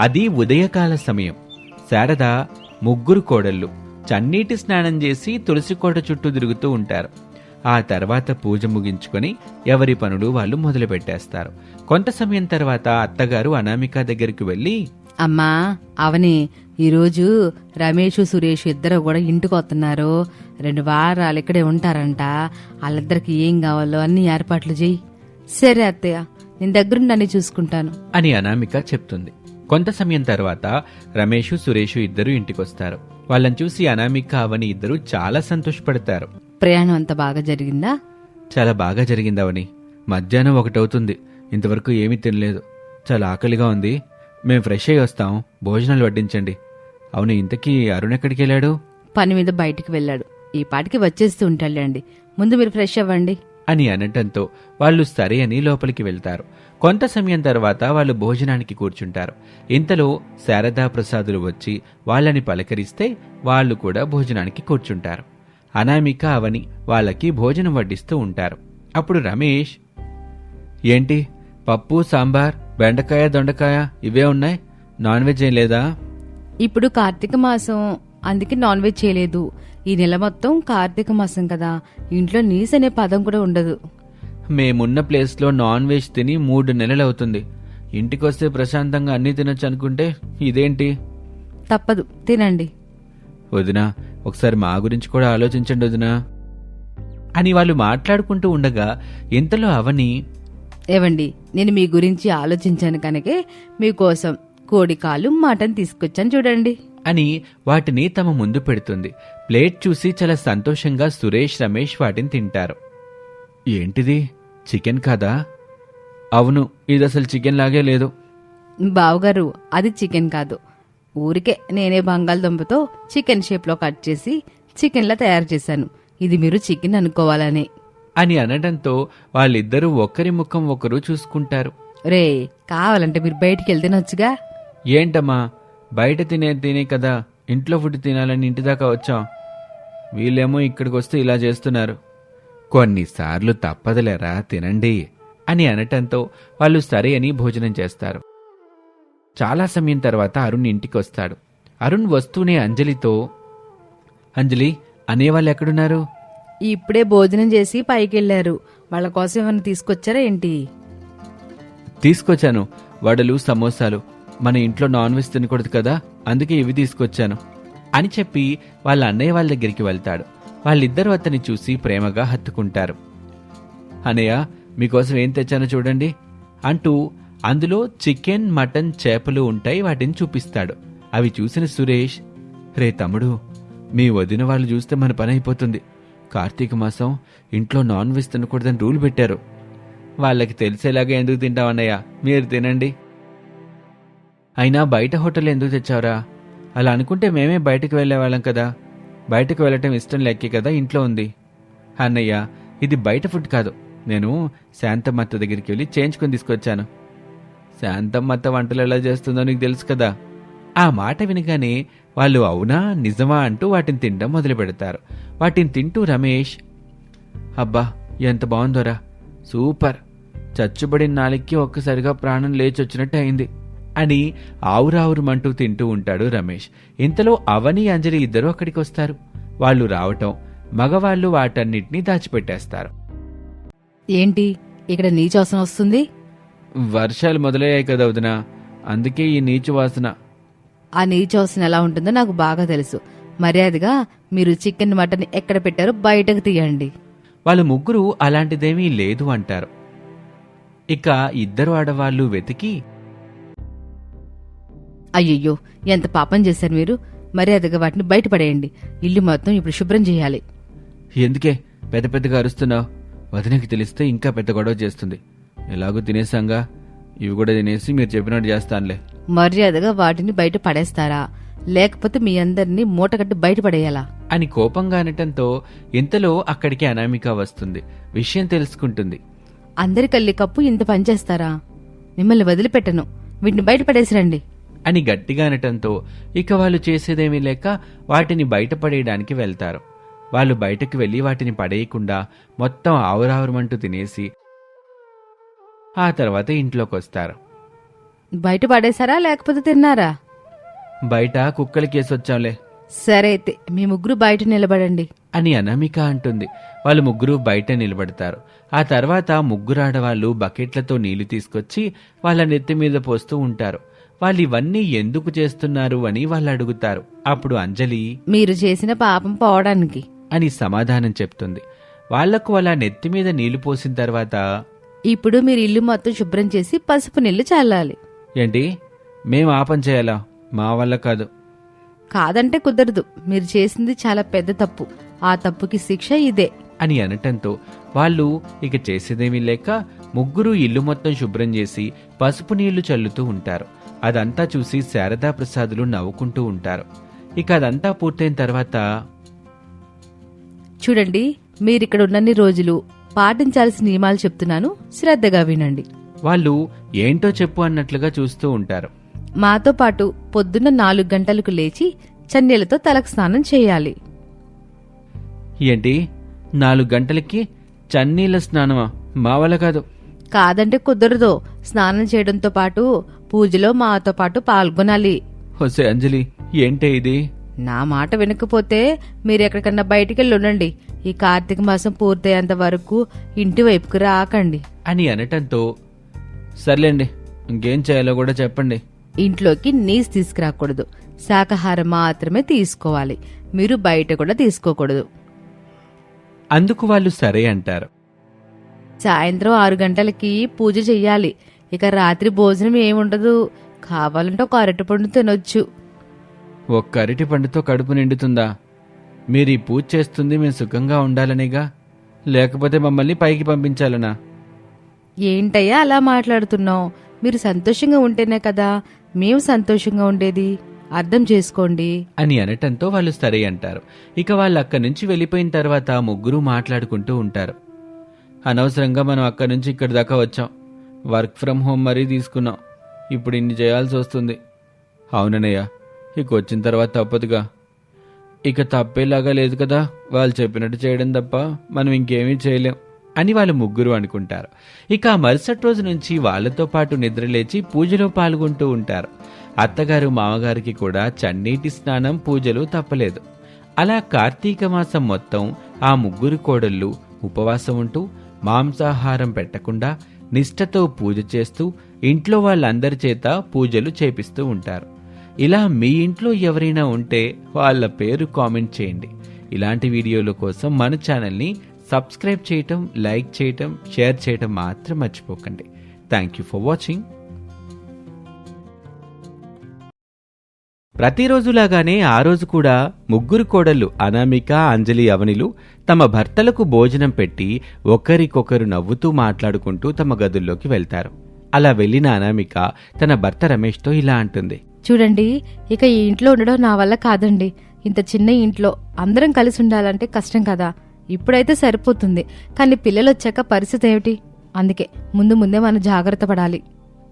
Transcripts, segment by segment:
అది ఉదయకాల సమయం. శారద ముగ్గురు కోడళ్ళు చన్నీటి స్నానం చేసి తులసి కోట చుట్టూ తిరుగుతూ ఉంటారు. ఆ తర్వాత పూజ ముగించుకొని ఎవరి పనులు వాళ్ళు మొదలు పెట్టేస్తారు. కొంత సమయం తర్వాత అత్తగారు అనామిక దగ్గరికి వెళ్ళి అమ్మా అవని ఈరోజు రమేష్ సురేష్ ఇద్దరు కూడా ఇంటికి వస్తున్నారు. రెండు వారాలు ఇక్కడే ఉంటారంట. వాళ్ళిద్దరికి ఏం కావాలో అన్ని ఏర్పాట్లు చెయ్యి. సరే అత్తయ్య నేను దగ్గరుండి అన్ని చూసుకుంటాను. అని అనామిక చెప్తుంది. కొంత సమయం తర్వాత రమేష్ సురేష్ ఇద్దరు ఇంటికొస్తారు. వాళ్ళని చూసి అనామిక అవని ఇద్దరు చాలా సంతోషపడతారు. ప్రయాణం అంత బాగా జరిగిందా? చాలా బాగా జరిగింది అవని. మధ్యాహ్నం ఒకటవుతుంది. ఇంతవరకు ఏమీ తినలేదు. చాలా ఆకలిగా ఉంది. మేం ఫ్రెష్ అయ్యి వస్తాం. భోజనాలు వడ్డించండి. అవును ఇంతకీ అరుణ్ ఎక్కడికి వెళ్ళాడు? పని మీద బయటికి వెళ్ళాడు. ఈ పాటికి వచ్చేస్తూ ఉంటాడులేండి. ముందు మీరు ఫ్రెష్ అవ్వండి. అని అనటంతో వాళ్ళు సరే అని లోపలికి వెళ్తారు. కొంత సమయం తర్వాత వాళ్ళు భోజనానికి కూర్చుంటారు. ఇంతలో శారదా ప్రసాదులు వచ్చి వాళ్ళని పలకరిస్తే వాళ్ళు కూడా భోజనానికి కూర్చుంటారు. అనామిక అవని వాళ్ళకి భోజనం వడ్డిస్తూ ఉంటారు. అప్పుడు రమేష్ ఏంటి? పప్పు సాంబార్ బెండకాయ దొండకాయ ఇవే ఉన్నాయి? నాన్ వెజ్ ఏం లేదా? ఇప్పుడు కార్తీక మాసం అందుకే నాన్ వెజ్ చేయలేదు. ఈ నెల మొత్తం కార్తీక మాసం కదా. ఇంట్లో నీస్ అనే పదం కూడా ఉండదు. మేమున్న ప్లేస్లో నాన్ వెజ్ తిని మూడు నెలలు అవుతుంది. ఇంటికొస్తే ప్రశాంతంగా అన్నీ తినొచ్చు అనుకుంటే ఇదేంటి? తప్పదు. తినండి. వదినా ఒకసారి మా గురించి కూడా ఆలోచించండి వదినా. అని వాళ్ళు మాట్లాడుకుంటూ ఉండగా ఇంతలో అవని ఏవండి నేను మీ గురించి ఆలోచించాను కనుకే మీకోసం కోడి కాలు మటన్ తీసుకొచ్చాను చూడండి. అని వాటిని తమ ముందు పెడుతుంది. ప్లేట్ చూసి చాలా సంతోషంగా సురేష్ రమేష్ వాటిని తింటారు. ఏంటిది? చికెన్ కాదా? అవును ఇది అసలు చికెన్ లాగే లేదు. బావగారు అది చికెన్ కాదు. ఊరికే నేనే బంగాళదుంపతో చికెన్ షేప్లో కట్ చేసి చికెన్లా తయారు చేశాను. ఇది మీరు చికెన్ అనుకోవాలని. అని అనడంతో వాళ్ళిద్దరూ ఒకరి ముఖం ఒకరు చూసుకుంటారు. రే కావాలంటే మీరు బయటికి వెళ్తే నచ్చుగా ఏంటమ్మా? బయట తినే తినే కదా ఇంట్లో ఫుడ్ తినాలని ఇంటి దాకా వచ్చాం. వీళ్ళేమో ఇక్కడికి వస్తే ఇలా చేస్తున్నారు. కొన్నిసార్లు తప్పదులేరా తినండి అని అనటంతో వాళ్ళు సరే అని భోజనం చేస్తారు. చాలా సమయం తర్వాత అరుణ్ ఇంటికి వస్తాడు అరుణ్ వస్తూనే అంజలితో అంజలి అనేవాళ్ళు ఎక్కడున్నారు? ఇప్పుడే భోజనం చేసి పైకి వెళ్ళారు వాళ్ళ కోసం ఏమైనా తీసుకొచ్చారా ఏంటి? తీసుకొచ్చాను. వడలు సమోసాలు మన ఇంట్లో నాన్ వెజ్ తినకూడదు కదా అందుకే ఇవి తీసుకొచ్చాను అని చెప్పి వాళ్ళ అన్నయ్య వాళ్ళ దగ్గరికి వెళ్తాడు. వాళ్ళిద్దరూ అతన్ని చూసి ప్రేమగా హత్తుకుంటారు. అన్నయ్య మీకోసం ఏం తెచ్చానో చూడండి అంటూ అందులో చికెన్ మటన్ చేపలు ఉంటాయి వాటిని చూపిస్తాడు. అవి చూసిన సురేష్ రే తమ్ముడు మీ వదిన వాళ్ళు చూస్తే మన పని అయిపోతుంది. కార్తీక మాసం ఇంట్లో నాన్ వెజ్ తినకూడదని రూల్ పెట్టారు. వాళ్ళకి తెలిసేలాగా ఎందుకు తింటామన్నయ్య మీరు తినండి. అయినా బయట హోటల్ ఎందుకు తెచ్చావురా? అలా అనుకుంటే మేమే బయటకు వెళ్ళేవాళ్ళం కదా. బయటకు వెళ్ళటం ఇష్టం లెక్కే కదా ఇంట్లో ఉంది. అన్నయ్య ఇది బయట ఫుడ్ కాదు. నేను శాంతమ్మత్త దగ్గరికి వెళ్ళి చేయించుకొని తీసుకొచ్చాను. శాంతమ్మత్త వంటలు ఎలా చేస్తుందో నీకు తెలుసు కదా. ఆ మాట వినగానే వాళ్ళు అవునా నిజమా అంటూ వాటిని తినడం మొదలు పెడతారు. వాటిని తింటూ రమేష్ అబ్బా ఎంత బాగుందోరా. సూపర్. చచ్చుబడిన నాలికి ఒక్కసారిగా ప్రాణం లేచొచ్చినట్టు అయింది. అని ఆవురావురమంటూ తింటూ ఉంటాడు రమేష్. ఇంతలో అవని అంజలి ఇద్దరు అక్కడికి వస్తారు వాళ్ళు రావటం మగవాళ్ళు వాటన్నిటినీ దాచిపెట్టేస్తారు. ఏంటి? ఇక్కడ నీచోసన వస్తుంది? వర్షాలు మొదలయ్యాయి కదా వదినా. అందుకే ఈ నీచు వాసన ఆ నీచోసన ఎలా ఉంటుందో నాకు బాగా తెలుసు. మర్యాదగా మీరు చికెన్ మటన్ ఎక్కడ పెట్టారో బయటకు తీయండి. వాళ్ళు ముగ్గురు అలాంటిదేమీ లేదు అంటారు. ఇక ఇద్దరు ఆడవాళ్ళు వెతికి అయ్యయ్యో ఎంత పాపం చేశారు మీరు? మర్యాదగా వాటిని బయటపడేయండి. ఇల్లు మొత్తం ఇప్పుడు శుభ్రం చేయాలి. ఎందుకే? పెద్ద పెద్దగా అరుస్తున్నావు. వదినకి తెలిస్తే ఇంకా పెద్ద గొడవ చేస్తుంది. ఎలాగో తినేసాంగా ఇవి కూడా తినేసి మీరు చెప్పినట్టు చేస్తానులే. మర్యాదగా వాటిని బయట పడేస్తారా? లేకపోతే మీ అందరినీ మూటగట్టి బయట పడేయాలా అని కోపంగా అనటంతో ఇంతలో అక్కడికి అనామిక వస్తుంది. విషయం తెలుసుకుంటుంది. అందరి కల్లి కప్పు ఇంత పనిచేస్తారా? మిమ్మల్ని వదిలిపెట్టను. వీటిని బయట పడేసిరండి అని గట్టిగా అనటంతో ఇక వాళ్ళు చేసేదేమీ లేక వాటిని బయటపడేయడానికి వెళ్తారు. వాళ్ళు బయటకు వెళ్ళి వాటిని పడేయకుండా మొత్తం ఆవురావురమంటూ తినేసి ఆ తర్వాత ఇంట్లోకి వస్తారు బయట పడేశారా లేకపోతే తిన్నారా? బయట కుక్కలకేసి వచ్చాంలే. సరే అయితే మీ ముగ్గురు బయట నిలబడండి. అని అనామిక అంటుంది. వాళ్ళు ముగ్గురు బయట నిలబడతారు. ఆ తర్వాత ముగ్గురు ఆడవాళ్ళు బకెట్లతో నీళ్ళు తీసుకొచ్చి వాళ్ళ నెత్తి మీద పోస్తూ ఉంటారు. వాళ్ళు ఇవన్నీ ఎందుకు చేస్తున్నారు అని వాళ్ళు అడుగుతారు. అప్పుడు అంజలి మీరు చేసిన పాపం పోవడానికి. అని సమాధానం చెప్తుంది. వాళ్ళకు అలా నెత్తి మీద నీళ్ళు పోసిన తర్వాత ఇప్పుడు మీరు ఇల్లు మొత్తం శుభ్రం చేసి పసుపు నీళ్ళు చల్లాలి. ఏంటి? మేం ఆ పని చేయాలా? మా వల్ల కాదు. కాదంటే కుదరదు. మీరు చేసింది చాలా పెద్ద తప్పు. ఆ తప్పుకి శిక్ష ఇదే. అని అనటంతో వాళ్ళు ఇక చేసేదేమీ లేక ముగ్గురు ఇల్లు మొత్తం శుభ్రం చేసి పసుపు నీళ్ళు చల్లుతూ ఉంటారు. అదంతా చూసి శారదా ప్రసాదులు నవ్వుకుంటూ ఉంటారు. ఇక అదంతా పూర్తయిన తర్వాత చూడండి మీరిక్కడ ఉన్నన్ని రోజులు పాటించాల్సిన నియమాలు చెప్తున్నాను. శ్రద్ధగా వినండి. వాళ్ళు ఏంటో చెప్పు అన్నట్లుగా చూస్తూ ఉంటారు. మాతో పాటు పొద్దున్న నాలుగు గంటలకు లేచి చన్నీలతో తలకు స్నానం చేయాలి. ఏంటి? నాలుగు గంటలకి చన్నీళ్ళ స్నానమా? మా వల్ల కాదు. కాదంటే కుదరదు. స్నానం చేయడంతో పాటు పూజలో మాతో పాటు పాల్గొనాలి. హొసే అంజలి ఏంటే ఇది? నా మాట వినకపోతే మీరు ఎక్కడికన్నా బయటికి వెళ్ళి ఉండండి ఈ కార్తీక మాసం పూర్తయ్యేంత వరకు ఇంటి వైపుకు రాకండి. అని అనటంతో సర్లేండి ఇంకేం చేయాలో కూడా చెప్పండి. ఇంట్లోకి నీస్ తీసుకురాకూడదు. శాకాహారం మాత్రమే తీసుకోవాలి. మీరు బయట కూడా తీసుకోకూడదు. అందుకు వాళ్ళు సరే అంటారు. సాయంత్రం ఆరు గంటలకి పూజ చెయ్యాలి. ఇక రాత్రి భోజనం ఏముండదు. కావాలంటే ఒక అరటిపండు తినొచ్చు. ఒక్క అరటి పండుతో కడుపు నిండుతుందా? మీరు ఈ పూజ చేస్తుంది మేము సుఖంగా ఉండాలనేగా? లేకపోతే మమ్మల్ని పైకి పంపించాలనా? ఏంటయ్యా అలా మాట్లాడుతున్నావు? మీరు సంతోషంగా ఉంటేనే కదా మేము సంతోషంగా ఉండేది. అర్థం చేసుకోండి. అని అనటంతో వాళ్ళు సరే అంటారు. ఇక వాళ్ళు అక్కడి నుంచి వెళ్ళిపోయిన తర్వాత ముగ్గురు మాట్లాడుకుంటూ ఉంటారు. అనవసరంగా మనం అక్కడి నుంచి ఇక్కడి దాకా వచ్చాం. వర్క్ ఫ్రమ్ హోమ్ మరీ తీసుకున్నాం. ఇప్పుడు ఇన్ని చేయాల్సి వస్తుంది. అవునన్నయ్య ఇక వచ్చిన తర్వాత తప్పదుగా. ఇక తప్పేలాగా లేదు కదా వాళ్ళు చెప్పినట్టు చేయడం తప్ప మనం ఇంకేమీ చేయలేం అని వాళ్ళు ముగ్గురు అనుకుంటారు. ఇక మరుసటి రోజు నుంచి వాళ్ళతో పాటు నిద్రలేచి పూజలో పాల్గొంటూ ఉంటారు. అత్తగారు మామగారికి కూడా చన్నీటి స్నానం పూజలు తప్పలేదు. అలా కార్తీక మాసం మొత్తం ఆ ముగ్గురు కోడళ్ళు ఉపవాసం ఉంటూ మాంసాహారం పెట్టకుండా నిష్ఠతో పూజ చేస్తూ ఇంట్లో వాళ్ళందరి చేత పూజలు చేపిస్తూ ఉంటారు. ఇలా మీ ఇంట్లో ఎవరైనా ఉంటే వాళ్ళ పేరు కామెంట్ చేయండి. ఇలాంటి వీడియోల కోసం మన ఛానల్ని సబ్స్క్రైబ్ చేయటం లైక్ చేయటం షేర్ చేయటం మాత్రం మర్చిపోకండి. థ్యాంక్ యూ ఫర్ వాచింగ్ ప్రతిరోజులాగానే ఆ రోజు కూడా ముగ్గురు కోడళ్ళు అనామిక అంజలి అవనిలు తమ భర్తలకు భోజనం పెట్టి ఒకరికొకరు నవ్వుతూ మాట్లాడుకుంటూ తమ గదుల్లోకి వెళ్తారు. అలా వెళ్ళిన అనామిక తన భర్త రమేష్తో ఇలా అంటుంది. చూడండి ఇక ఈ ఇంట్లో ఉండడం నా వల్ల కాదండి. ఇంత చిన్న ఇంట్లో అందరం కలిసి ఉండాలంటే కష్టం కదా. ఇప్పుడైతే సరిపోతుంది. కానీ పిల్లలు వచ్చాక పరిస్థితి ఏమిటి? అందుకే ముందు ముందే మనం జాగ్రత్త పడాలి.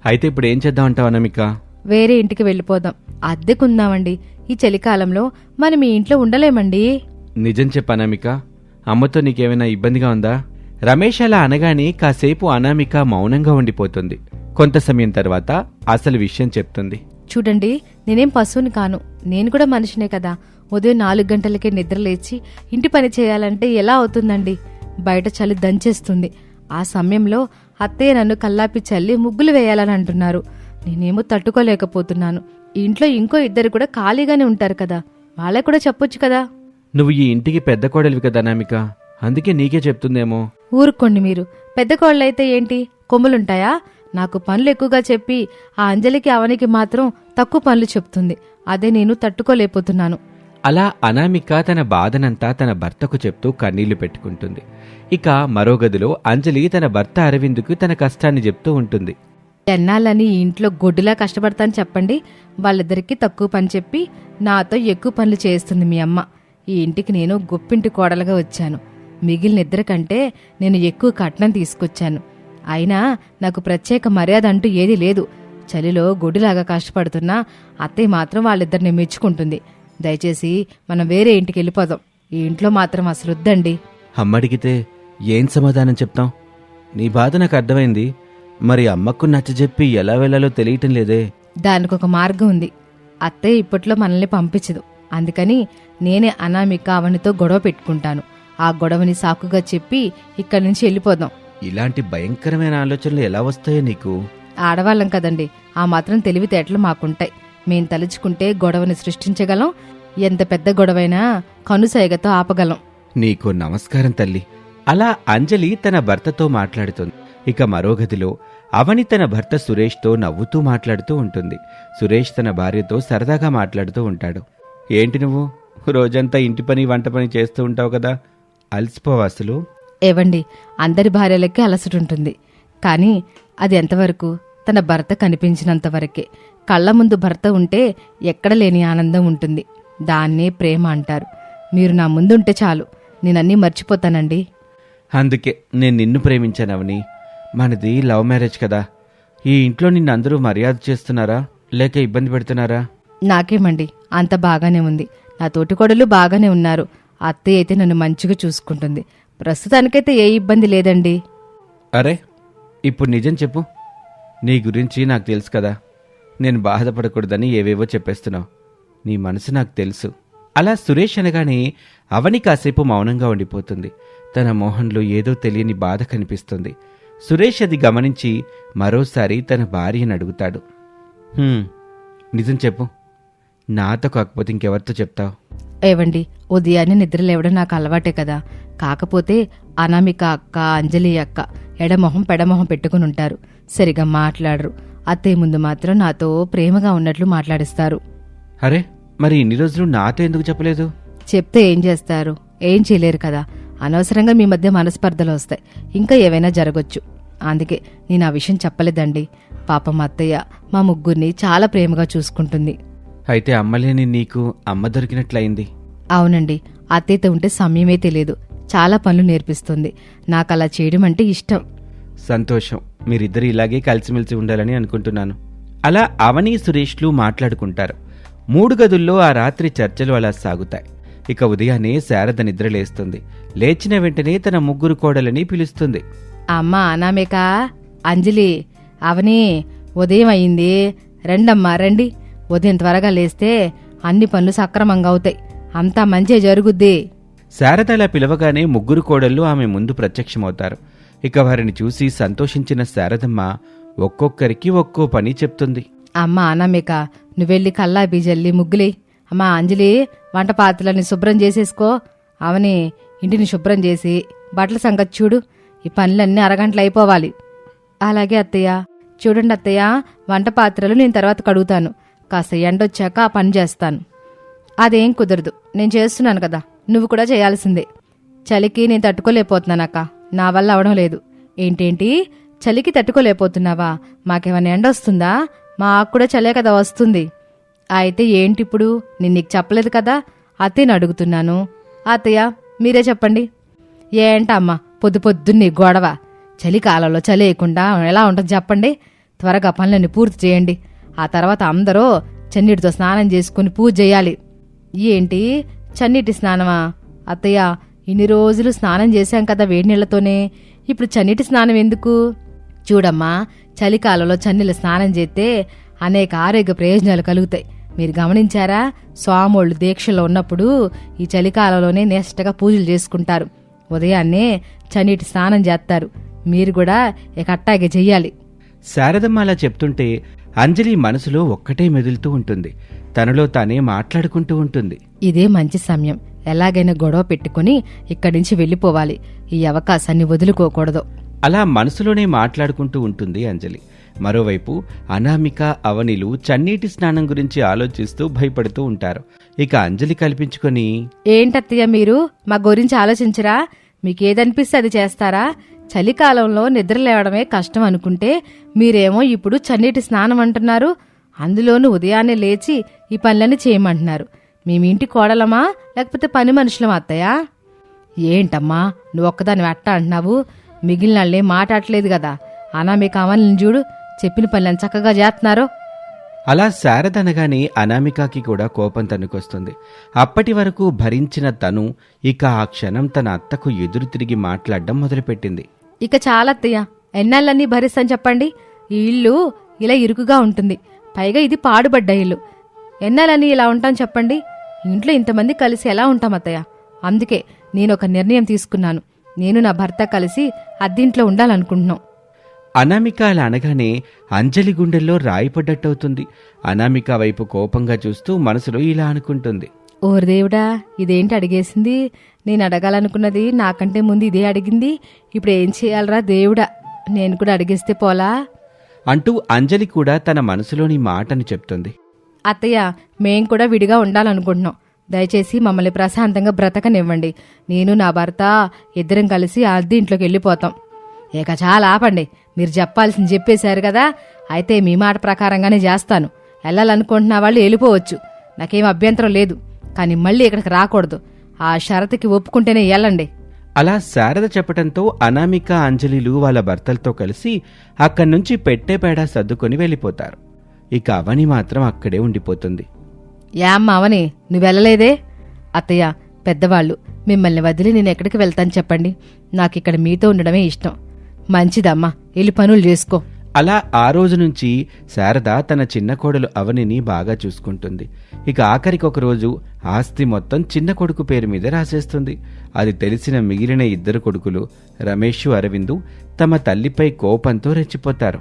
అయితే ఇప్పుడు ఏం చేద్దాం అంటావు అనామిక? వేరే ఇంటికి వెళ్ళిపోదాం. అద్దెకుందామండి ఈ చలికాలంలో మనం ఈ ఇంట్లో ఉండలేమండి. నిజం చెప్పు అనామిక. అమ్మతో నీకేమైనా ఇబ్బందిగా ఉందా? రమేష్ అలా అనగానే కాసేపు అనామిక మౌనంగా ఉండిపోతుంది. కొంత సమయం తర్వాత అసలు విషయం చెప్తుంది. చూడండి నేనేం పశువుని కాను. నేను కూడా మనిషినే కదా. ఉదయం నాలుగు గంటలకే నిద్ర లేచి ఇంటి పని చేయాలంటే ఎలా అవుతుందండి? బయట చలి దంచేస్తుంది. ఆ సమయంలో అత్తయ్య నన్ను కల్లాపి చల్లి ముగ్గులు వేయాలని అంటున్నారు. నేనేమో తట్టుకోలేకపోతున్నాను. ఇంట్లో ఇంకో ఇద్దరు కూడా ఖాళీగానే ఉంటారు కదా. వాళ్ళకు కూడా చెప్పొచ్చు కదా. నువ్వు ఈ ఇంటికి పెద్ద కోడలివి కదా అనామిక. అందుకే నీకే చెప్తుందేమో. ఊరుకోండి మీరు. పెద్ద కోళ్ళైతే ఏంటి? కొమ్ములుంటాయా? నాకు పనులు ఎక్కువగా చెప్పి ఆ అంజలికి అవనికి మాత్రం తక్కువ పనులు చెప్తుంది. అదే నేను తట్టుకోలేకపోతున్నాను. అలా అనామిక తన బాధనంతా తన భర్తకు చెప్తూ కన్నీళ్ళు పెట్టుకుంటుంది. ఇక మరో గదిలో అంజలి తన భర్త అరవిందుకు తన కష్టాన్ని చెప్తూ ఉంటుంది. ఎన్నాళ్ళని ఈ ఇంట్లో గొడ్డులా కష్టపడతాను చెప్పండి. వాళ్ళిద్దరికీ తక్కువ పని చెప్పి నాతో ఎక్కువ పనులు చేస్తుంది మీ అమ్మ. ఈ ఇంటికి నేను గొప్పింటి కోడలుగా వచ్చాను. మిగిలిన ఇద్దరి కంటే నేను ఎక్కువ కట్నం తీసుకొచ్చాను. అయినా నాకు ప్రత్యేక మర్యాద అంటూ ఏదీ లేదు. చలిలో గొడ్డులాగా కష్టపడుతున్నా అత్తయ్య మాత్రం వాళ్ళిద్దరిని మెచ్చుకుంటుంది. దయచేసి మనం వేరే ఇంటికి వెళ్ళిపోదాం. ఈ ఇంట్లో మాత్రం అసలు వద్దండి. అమ్మడిగితే ఏం సమాధానం చెప్తాం? నీ బాధ నాకు అర్థమైంది. మరి అమ్మకు నచ్చజెప్పి ఎలా వెళ్ళాలో తెలియటం లేదే. దానికి ఒక మార్గం ఉంది. అత్తయ్య ఇప్పట్లో మనల్ని పంపించదు. అందుకని నేనే అనామిక అవనితో గొడవ పెట్టుకుంటాను. ఆ గొడవని సాకుగా చెప్పి ఇక్కడి నుంచి వెళ్ళిపోదాం. ఇలాంటి భయంకరమైన ఆలోచనలు ఎలా వస్తాయో నీకు? ఆడవాళ్ళం కదండి ఆ మాత్రం తెలివితేటలు మాకుంటాయి. మేం తలుచుకుంటే గొడవని సృష్టించగలం ఎంత పెద్ద గొడవైనా కనుసైగతో ఆపగలం. నీకు నమస్కారం తల్లి. అలా అంజలి తన భర్తతో మాట్లాడుతుంది. ఇక మరో గదిలో అవని తన భర్త సురేష్తో నవ్వుతూ మాట్లాడుతూ ఉంటుంది. సురేష్ తన భార్యతో సరదాగా మాట్లాడుతూ ఉంటాడు. ఏంటి నువ్వు? రోజంతా ఇంటి పని వంట పని చేస్తూ ఉంటావు కదా. అలసిపోవా అసలు? ఏవండి అందరి భార్యలకి అలసటుంటుంది. కానీ అది ఎంతవరకు? తన భర్త కనిపించినంత వరకే కళ్ళ ముందు భర్త ఉంటే ఎక్కడ లేని ఆనందం ఉంటుంది. దాన్నే ప్రేమ అంటారు. మీరు నా ముందుంటే చాలు. నేనన్నీ మర్చిపోతానండి. అందుకే నేను నిన్ను ప్రేమించానవని మనది లవ్ మ్యారేజ్ కదా. ఈ ఇంట్లో నిన్ను అందరూ మర్యాద చేస్తున్నారా? లేక ఇబ్బంది పెడుతున్నారా? నాకేమండి అంత బాగానే ఉంది. నా తోటికోడలు బాగానే ఉన్నారు. అత్తయ్య అయితే నన్ను మంచిగా చూసుకుంటుంది. ప్రస్తుతానికైతే ఏ ఇబ్బంది లేదండి. అరే ఇప్పుడు నిజం చెప్పు. నీ గురించి నాకు తెలుసు కదా. నేను బాధపడకూడదని ఏవేవో చెప్పేస్తున్నావు. నీ మనసు నాకు తెలుసు. అలా సురేష్ అనగానే అవని కాసేపు మౌనంగా ఉండిపోతుంది. తన మోహన్లో ఏదో తెలియని బాధ కనిపిస్తుంది. సురేష్ అది గమనించి మరోసారి తన భార్యను అడుగుతాడు. నిజం చెప్పు. నాతో కాకపోతే ఇంకెవరితో చెప్తావు? ఏవండి ఉదయాన్నే నిద్ర లేవడం నాకు అలవాటే కదా. కాకపోతే అనామిక అక్క అంజలి అక్క ఎడమొహం పెడమొహం పెట్టుకుని ఉంటారు. సరిగా మాట్లాడరు. అత్తయ్య ముందు మాత్రం నాతో ప్రేమగా ఉన్నట్లు మాట్లాడిస్తారు. అరే మరి ఇన్ని రోజులు నాతో ఎందుకు చెప్పలేదు? చెప్తే ఏం చేస్తారు? ఏం చేయలేరు కదా. అనవసరంగా మీ మధ్య మనస్పర్ధలు వస్తాయి. ఇంకా ఏవైనా జరగొచ్చు. అందుకే నేను ఆ విషయం చెప్పలేదండి. పాపం అత్తయ్య మా ముగ్గురిని చాలా ప్రేమగా చూసుకుంటుంది. అయితే అమ్మలేని నీకు అమ్మ దొరికినట్లయింది. అవునండి అత్తయ్యతో ఉంటే సమయమే తెలియదు. చాలా పనులు నేర్పిస్తుంది. నాకు అలా చేయడం అంటే ఇష్టం. సంతోషం. మీరిద్దరు ఇలాగే కలిసిమెలిసి ఉండాలని అనుకుంటున్నాను. అలా అవని సురేష్లు మాట్లాడుకుంటారు. మూడు గదుల్లో ఆ రాత్రి చర్చలు అలా సాగుతాయి. ఇక ఉదయాన్నే శారద నిద్ర లేస్తుంది. లేచిన వెంటనే తన ముగ్గురు కోడలని పిలుస్తుంది. అమ్మ అనామేక అంజలి అవని ఉదయం అయింది. రండమ్మా రండి. ఉదయం త్వరగా లేస్తే అన్ని పనులు సక్రమంగా అవుతాయి. అంతా మంచి జరుగుద్ది. శారద అలా పిలవగానే ముగ్గురు కోడళ్ళు ఆమె ముందు ప్రత్యక్షమవుతారు. ఇక వారిని చూసి సంతోషించిన శారదమ్మ ఒక్కొక్కరికి ఒక్కో పని చెప్తుంది. అమ్మ అనామిక నువ్వెళ్ళి కల్లా బీజల్లి ముగ్గులే. అమ్మా అంజలి వంట పాత్రలని శుభ్రం చేసేసుకో. అవని ఇంటిని శుభ్రం చేసి బట్టల సంగతి చూడు. ఈ పనులన్నీ అరగంటలు అయిపోవాలి. అలాగే అత్తయ్య చూడండి అత్తయ్య వంట పాత్రలు నేను తర్వాత కడుగుతాను. కాస్త ఎండొచ్చాక ఆ పని చేస్తాను. అదేం కుదరదు. నేను చేస్తున్నాను కదా. నువ్వు కూడా చేయాల్సిందే. చలికి నేను తట్టుకోలేకపోతున్నానక్క. నా వల్ల అవడం లేదు. ఏంటేంటి? చలికి తట్టుకోలేకపోతున్నావా? మాకేమైనా ఎండ వస్తుందా? మాకు కూడా చలే కదా వస్తుంది. అయితే ఏంటి ఇప్పుడు నేను నీకు చెప్పలేదు కదా. అత్తయ్యని అడుగుతున్నాను. అత్తయ్య మీరే చెప్పండి. ఏంటమ్మా పొద్దు పొద్దున్నే గొడవ. చలికాలంలో చలి వేయకుండా ఎలా ఉంటుంది చెప్పండి? త్వరగా పనులన్నీ పూర్తి చేయండి. ఆ తర్వాత అందరూ చన్నీటితో స్నానం చేసుకుని పూజ చేయాలి. ఏంటి? చన్నీటి స్నానమా? అత్తయ్య ఇన్ని రోజులు స్నానం చేశాం కదా వేడి నీళ్ళతోనే ఇప్పుడు చన్నీటి స్నానం ఎందుకు? చూడమ్మా చలికాలంలో చన్నీళ్ళ స్నానం చేస్తే అనేక ఆరోగ్య ప్రయోజనాలు కలుగుతాయి. మీరు గమనించారా? స్వామోళ్ళు దీక్షలో ఉన్నప్పుడు ఈ చలికాలంలోనే నేష్టగా పూజలు చేసుకుంటారు. ఉదయాన్నే చన్నీటి స్నానం చేస్తారు. మీరు కూడా ఇక అట్టాగే చెయ్యాలి. శారదమ్మ అలా చెప్తుంటే అంజలి మనసులో ఒక్కటే మెదులుతూ ఉంటుంది. తనలో తానే మాట్లాడుకుంటూ ఉంటుంది. ఇదే మంచి సమయం. ఎలాగైనా గొడవ పెట్టుకుని ఇక్కడి నుంచి వెళ్ళిపోవాలి. ఈ అవకాశాన్ని వదులుకోకూడదు. అలా మనసులోనే మాట్లాడుకుంటూ ఉంటుంది అంజలి. మరోవైపు అనామిక అవనిలు చన్నీటి స్నానం గురించి ఆలోచిస్తూ భయపడుతూ ఉంటారు. ఇక అంజలి కల్పించుకొని ఏంటత్తయ్య మీరు? మా గురించి ఆలోచించరా? మీకేదనిపిస్తే అది చేస్తారా? చలికాలంలో నిద్ర లేవడమే కష్టం అనుకుంటే మీరేమో ఇప్పుడు చన్నీటి స్నానం అంటున్నారు. అందులోనూ ఉదయాన్నే లేచి ఈ పనులన్నీ చేయమంటున్నారు. మేము ఇంటి కోడలమా? లేకపోతే పని మనుషులమా అత్తయ్యా? ఏంటమ్మా నువ్వు ఒక్కదాని వెట్ట అంటున్నావు? మిగిలిన వాళ్ళే మాట్లాడలేదు కదా. అనా మీకు కావాలని చూడు చెప్పిన పనులను చక్కగా చేస్తున్నారు. అలా శారదనగానే అనామికకి కూడా కోపం తనుకొస్తుంది అప్పటి వరకు భరించిన తను ఇక ఆ క్షణం తన అత్తకు ఎదురు తిరిగి మాట్లాడడం మొదలుపెట్టింది. ఇక చాలా అత్తయ్య ఎన్నాళ్ళన్నీ భరిస్తాను చెప్పండి. ఈ ఇల్లు ఇలా ఇరుకుగా ఉంటుంది. పైగా ఇది పాడుబడ్డ ఇల్లు. ఎన్నాళ్ళని ఇలా ఉంటాం చెప్పండి. ఇంట్లో ఇంతమంది కలిసి ఎలా ఉంటాం అత్తయ్య? అందుకే నేను ఒక నిర్ణయం తీసుకున్నాను. నేను నా భర్త కలిసి అద్దింట్లో ఉండాలనుకుంటున్నాం. అనామిక అలా అనగానే అంజలి గుండెల్లో రాయి పడ్డట్టవుతుంది అనామిక వైపు కోపంగా చూస్తూ మనసులో ఇలా అనుకుంటుంది. ఓరి దేవుడా ఇదేంటి అడిగేసింది? నేను అడగాలనుకున్నది నాకంటే ముందు ఇదే అడిగింది. ఇప్పుడు ఏం చేయాలరా దేవుడా? నేను కూడా అడిగేస్తే పోలా? అంటూ అంజలి కూడా తన మనసులోని మాటని చెప్తుంది. అత్తయ్య మేం కూడా విడిగా ఉండాలనుకుంటున్నాం. దయచేసి మమ్మల్ని ప్రశాంతంగా బ్రతకనివ్వండి. నేను నా భర్త ఇద్దరం కలిసి అద్దె ఇంట్లోకి వెళ్ళిపోతాం. ఇక చాలా ఆపండి మీరు చెప్పాల్సింది చెప్పేశారు కదా? అయితే మీ మాట ప్రకారంగానే చేస్తాను. వెళ్ళాలనుకుంటున్న వాళ్ళు వెళ్ళిపోవచ్చు. నాకేం అభ్యంతరం లేదు. కానీ మళ్ళీ ఇక్కడికి రాకూడదు. ఆ షరతుకి ఒప్పుకుంటేనే వెళ్ళండి. అలా శారద చెప్పటంతో అనామిక అంజలిలు వాళ్ళ భర్తలతో కలిసి అక్కడి నుంచి పెట్టే పేడ సర్దుకొని వెళ్ళిపోతారు. ఇక అవని మాత్రం అక్కడే ఉండిపోతుంది. యామ్మ అవని నువ్వు వెళ్ళలేదే? అత్తయ్య పెద్దవాళ్ళు మిమ్మల్ని వదిలి నేను ఎక్కడికి వెళ్తాను చెప్పండి. నాకు ఇక్కడ మీతో ఉండడమే ఇష్టం. మంచిదమ్మా వెళ్ళి పనులు చేసుకో. అలా ఆ రోజు నుంచి శారద తన చిన్న కోడలు అవనిని బాగా చూసుకుంటుంది. ఇక ఆఖరికి ఒకరోజు ఆస్తి మొత్తం చిన్న కొడుకు పేరు మీద రాసేస్తుంది. అది తెలిసిన మిగిలిన ఇద్దరు కొడుకులు రమేష్ అరవిందు తమ తల్లిపై కోపంతో రెచ్చిపోతారు.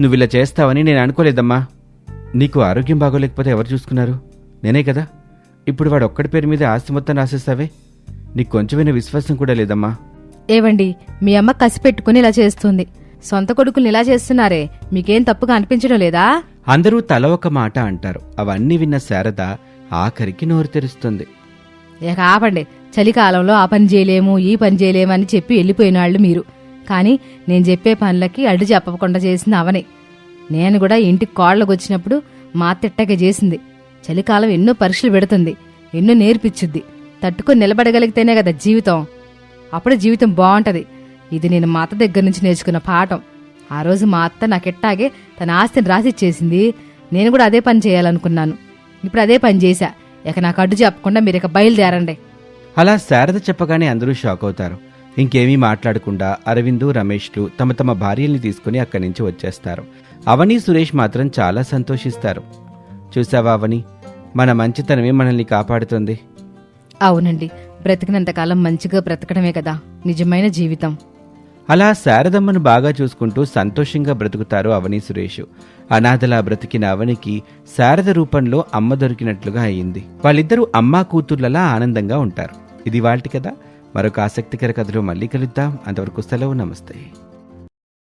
నువ్విలా చేస్తావని నేను అనుకోలేదమ్మా. నీకు ఆరోగ్యం బాగోలేకపోతే ఎవరు చూసుకున్నారు? నేనే కదా. ఇప్పుడు వాడు ఒక్కడి పేరు మీద ఆస్తి మొత్తం రాసేస్తావే? నీకు కొంచెమైన విశ్వాసం కూడా లేదమ్మా. ఏవండి మీ అమ్మ కసి పెట్టుకుని ఇలా చేస్తుంది. సొంత కొడుకుల్ని ఇలా చేస్తున్నారే మీకేం తప్పుగా అనిపించడం లేదా? అందరూ తల ఒక మాట అంటారు. అవన్నీ విన్న శారద ఆఖరికి నోరు తెరుస్తుంది. ఇక ఆపండి. చలికాలంలో ఆ పని చేయలేము ఈ పని చేయలేము అని చెప్పి వెళ్ళిపోయిన వాళ్ళు మీరు. కానీ నేను చెప్పే పనులకి అడ్డు చెప్పకుండా చేసింది అవనే. నేను కూడా ఇంటికి కోళ్ళకు వచ్చినప్పుడు మా తిట్టకే చేసింది. చలికాలం ఎన్నో పరీక్షలు పెడుతుంది ఎన్నో నేర్పించుద్ది తట్టుకొని నిలబడగలిగితేనే కదా జీవితం. అప్పుడు జీవితం బాగుంటది. ఇది నేను మా అత్త దగ్గర నుంచి నేర్చుకున్న పాఠం. ఆ రోజు మా అత్త నాకెట్టాగే తన ఆస్తిని రాసిచ్చేసింది. నేను కూడా అదే పని చేయాలనుకున్నాను. ఇప్పుడు అదే పని చేశా. ఇక నాకు అడ్డు చెప్పకుండా మీరు ఇక బయలుదేరండి. అలా శారద చెప్పగానే అందరూ షాక్ అవుతారు. ఇంకేమీ మాట్లాడకుండా అరవిందు రమేష్లు తమ తమ భార్యల్ని తీసుకుని అక్కడి నుంచి వచ్చేస్తారు. అవని సురేష్ మాత్రం చాలా సంతోషిస్తారు. చూసావా అవని? మన మంచితనమే మనల్ని కాపాడుతుంది. అవునండి. బ్రతికినంతకాలం మంచిగా బ్రతకడమే కదా నిజమైన జీవితం. అలా శారదమ్మను బాగా చూసుకుంటూ సంతోషంగా బ్రతుకుతారు అవని సురేష్. అనాథలా బ్రతికిన అవనికి శారద రూపంలో అమ్మ దొరికినట్లుగా అయింది. వాళ్ళిద్దరూ అమ్మా కూతుర్లలా ఆనందంగా ఉంటారు. ఇది వాళ్ళటి కదా మరొక ఆసక్తికర కథలో మళ్ళీ కలుద్దాం. అంతవరకు సెలవు నమస్తే.